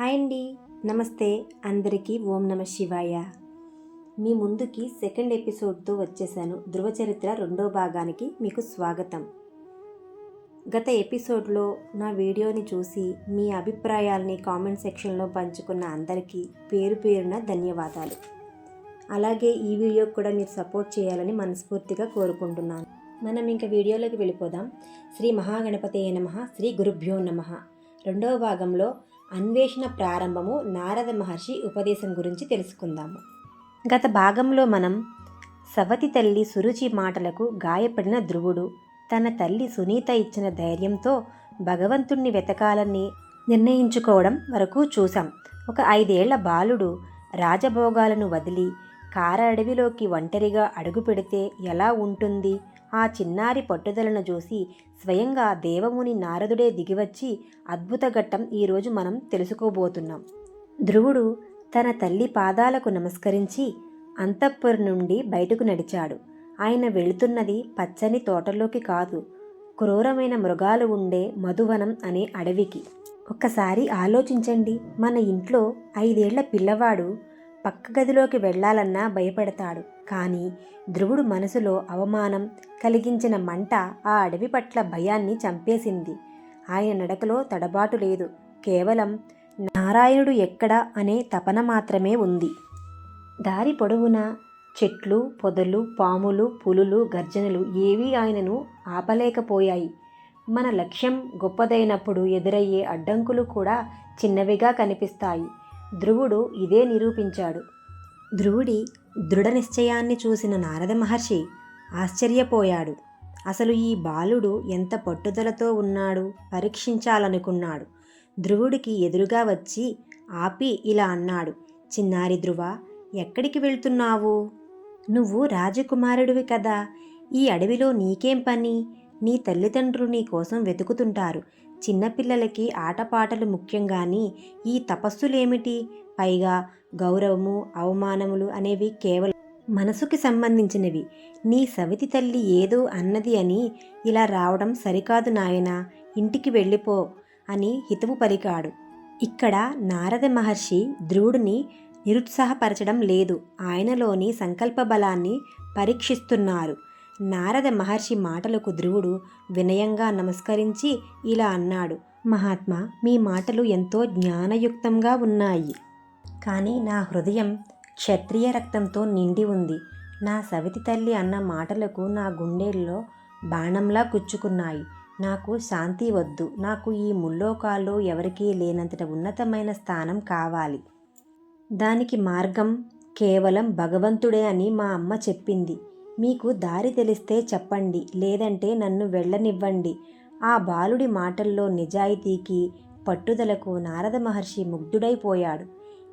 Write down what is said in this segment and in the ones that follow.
Hi అండి. నమస్తే. అందరికీ ఓం నమ శివాయ. మీ ముందుకి సెకండ్ ఎపిసోడ్తో వచ్చేసాను. ధృవ చరిత్ర రెండో భాగానికి మీకు స్వాగతం. గత ఎపిసోడ్లో నా వీడియోని చూసి మీ అభిప్రాయాల్ని కామెంట్ సెక్షన్లో పంచుకున్న అందరికీ పేరు పేరున ధన్యవాదాలు. అలాగే ఈ వీడియోకి కూడా మీరు సపోర్ట్ చేయాలని మనస్ఫూర్తిగా కోరుకుంటున్నాను. మనం ఇంకా వీడియోలోకి వెళ్ళిపోదాం. శ్రీ మహాగణపతి నమ. శ్రీ గురుభ్యో నమ. రెండవ భాగంలో అన్వేషణ ప్రారంభము నారద మహర్షి ఉపదేశం గురించి తెలుసుకుందాము. గత భాగంలో మనం సవతి తల్లి సురుచి మాటలకు గాయపడిన ధ్రువుడు తన తల్లి సునీత ఇచ్చిన ధైర్యంతో భగవంతుణ్ణి వెతకాలని నిర్ణయించుకోవడం వరకు చూసాం ఒక ఐదేళ్ళ బాలుడు రాజభోగాలను వదిలి కార అడవిలోకి ఒంటరిగా అడుగు పెడితే ఎలా ఉంటుంది? ఆ చిన్నారి పట్టుదలను చూసి స్వయంగా దేవముని నారదుడే దిగివచ్చి అద్భుత ఘట్టం ఈరోజు మనం తెలుసుకోబోతున్నాం. ధ్రువుడు తన తల్లి పాదాలకు నమస్కరించి అంతఃపురం నుండి బయటకు నడిచాడు. ఆయన వెళుతున్నది పచ్చని తోటలోకి కాదు క్రూరమైన మృగాలు ఉండే మధువనం అనే అడవికి. ఒక్కసారి ఆలోచించండి మన ఇంట్లో ఐదేళ్ళ పిల్లవాడు పక్క గదిలోకి వెళ్ళాలన్నా భయపడతాడు. కానీ ధ్రువుడు మనసులో అవమానం కలిగించిన మంట ఆ అడవి పట్ల భయాన్ని చంపేసింది. ఆయన నడకలో తడబాటు లేదు. కేవలం నారాయణుడు ఎక్కడ అనే తపన మాత్రమే ఉంది. దారి పొడవునా చెట్లు పొదలు పాములు పులులు గర్జనలు ఏవీ ఆయనను ఆపలేకపోయాయి. మన లక్ష్యం గొప్పదైనప్పుడు ఎదురయ్యే అడ్డంకులు కూడా చిన్నవిగా కనిపిస్తాయి. ధ్రువుడు ఇదే నిరూపించాడు. ధ్రువుడి దృఢ నిశ్చయాన్ని చూసిన నారద మహర్షి ఆశ్చర్యపోయాడు. అసలు ఈ బాలుడు ఎంత పట్టుదలతో ఉన్నాడు పరీక్షించాలనుకున్నాడు. ధ్రువుడికి ఎదురుగా వచ్చి ఆపి ఇలా అన్నాడు చిన్నారి ధ్రువ ఎక్కడికి వెళ్తున్నావు? నువ్వు రాజకుమారుడివి కదా ఈ అడవిలో నీకేం పని? నీ తల్లిదండ్రులు నీ కోసం వెతుకుతుంటారు. చిన్నపిల్లలకి ఆటపాటలు ముఖ్యం కానీ ఈ తపస్సులేమిటి? పైగా గౌరవము అవమానములు అనేవి కేవలం మనసుకి సంబంధించినవి. నీ సవితి తల్లి ఏదో అన్నది అని ఇలా రావడం సరికాదు నాయనా ఇంటికి వెళ్ళిపో అని హితవు పలికాడు. ఇక్కడ నారద మహర్షి ధ్రువుడిని నిరుత్సాహపరచడం లేదు. ఆయనలోని సంకల్ప బలాన్ని పరీక్షిస్తున్నారు. నారద మహర్షి మాటలకు ధ్రువుడు వినయంగా నమస్కరించి ఇలా అన్నాడు మహాత్మా మీ మాటలు ఎంతో జ్ఞానయుక్తంగా ఉన్నాయి. కానీ నా హృదయం క్షత్రియ రక్తంతో నిండి ఉంది. నా సవితి తల్లి అన్న మాటలకు నా గుండెల్లో బాణంలా గుచ్చుకున్నాయి. నాకు శాంతి వద్దు. నాకు ఈ ముల్లోకాల్లో ఎవరికీ లేనంతట ఉన్నతమైన స్థానం కావాలి. దానికి మార్గం కేవలం భగవంతుడే అని మా అమ్మ చెప్పింది. మీకు దారి తెలిస్తే చెప్పండి లేదంటే నన్ను వెళ్ళనివ్వండి. ఆ బాలుడి మాటల్లో నిజాయితీకి పట్టుదలకు నారద మహర్షి ముగ్ధుడైపోయాడు.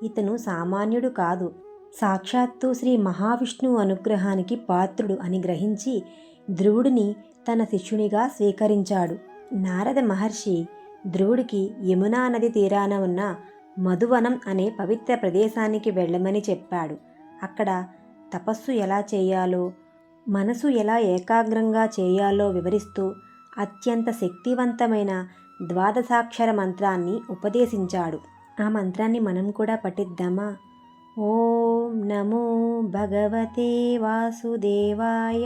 ఇతను సామాన్యుడు కాదు. సాక్షాత్తు శ్రీ మహావిష్ణువు అనుగ్రహానికి పాత్రుడు అని గ్రహించి ధ్రువుడిని తన శిష్యునిగా స్వీకరించాడు. నారద మహర్షి ధ్రువుడికి యమునా నది తీరాన ఉన్న మధువనం అనే పవిత్ర ప్రదేశానికి వెళ్ళమని చెప్పాడు. అక్కడ తపస్సు ఎలా చేయాలో మనసు ఎలా ఏకాగ్రంగా చేయాలో వివరిస్తూ అత్యంత శక్తివంతమైన ద్వాదశాక్షర మంత్రాన్ని ఉపదేశించాడు. ఆ మంత్రాన్ని మనం కూడా పఠిద్దామా? ఓం నమో భగవతే వాసుదేవాయ.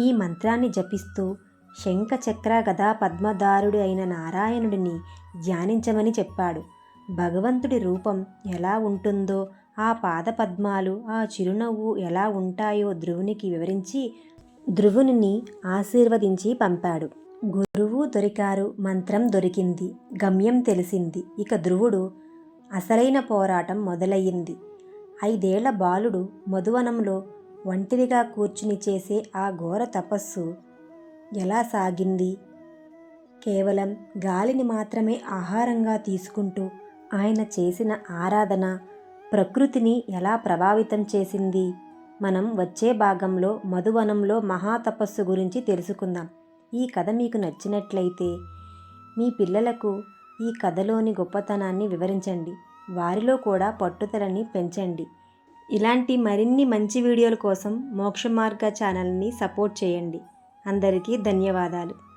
ఈ మంత్రాన్ని జపిస్తూ శంఖ చక్ర గదా పద్మదారుడు అయిన నారాయణుడిని ధ్యానించమని చెప్పాడు. భగవంతుడి రూపం ఎలా ఉంటుందో ఆ పాదపద్మాలు ఆ చిరునవ్వు ఎలా ఉంటాయో ధ్రువునికి వివరించి ధ్రువుని ఆశీర్వదించి పంపాడు. గురువు దొరికారు మంత్రం దొరికింది గమ్యం తెలిసింది. ఇక ధ్రువుడు అసలైన పోరాటం మొదలయ్యింది. ఐదేళ్ళ బాలుడు మధువనంలో ఒంటరిగా కూర్చుని చేసే ఆ ఘోర తపస్సు ఎలా సాగింది? కేవలం గాలిని మాత్రమే ఆహారంగా తీసుకుంటూ ఆయన చేసిన ఆరాధన ప్రకృతిని ఎలా ప్రభావితం చేసింది? మనం వచ్చే భాగంలో మధువనంలో మహాతపస్సు గురించి తెలుసుకుందాం. ఈ కథ మీకు నచ్చినట్లయితే మీ పిల్లలకు ఈ కథలోని గొప్పతనాన్ని వివరించండి. వారిలో కూడా పట్టుదలని పెంచండి. ఇలాంటి మరిన్ని మంచి వీడియోల కోసం మోక్ష మార్గ ఛానల్ని సపోర్ట్ చేయండి. అందరికీ ధన్యవాదాలు.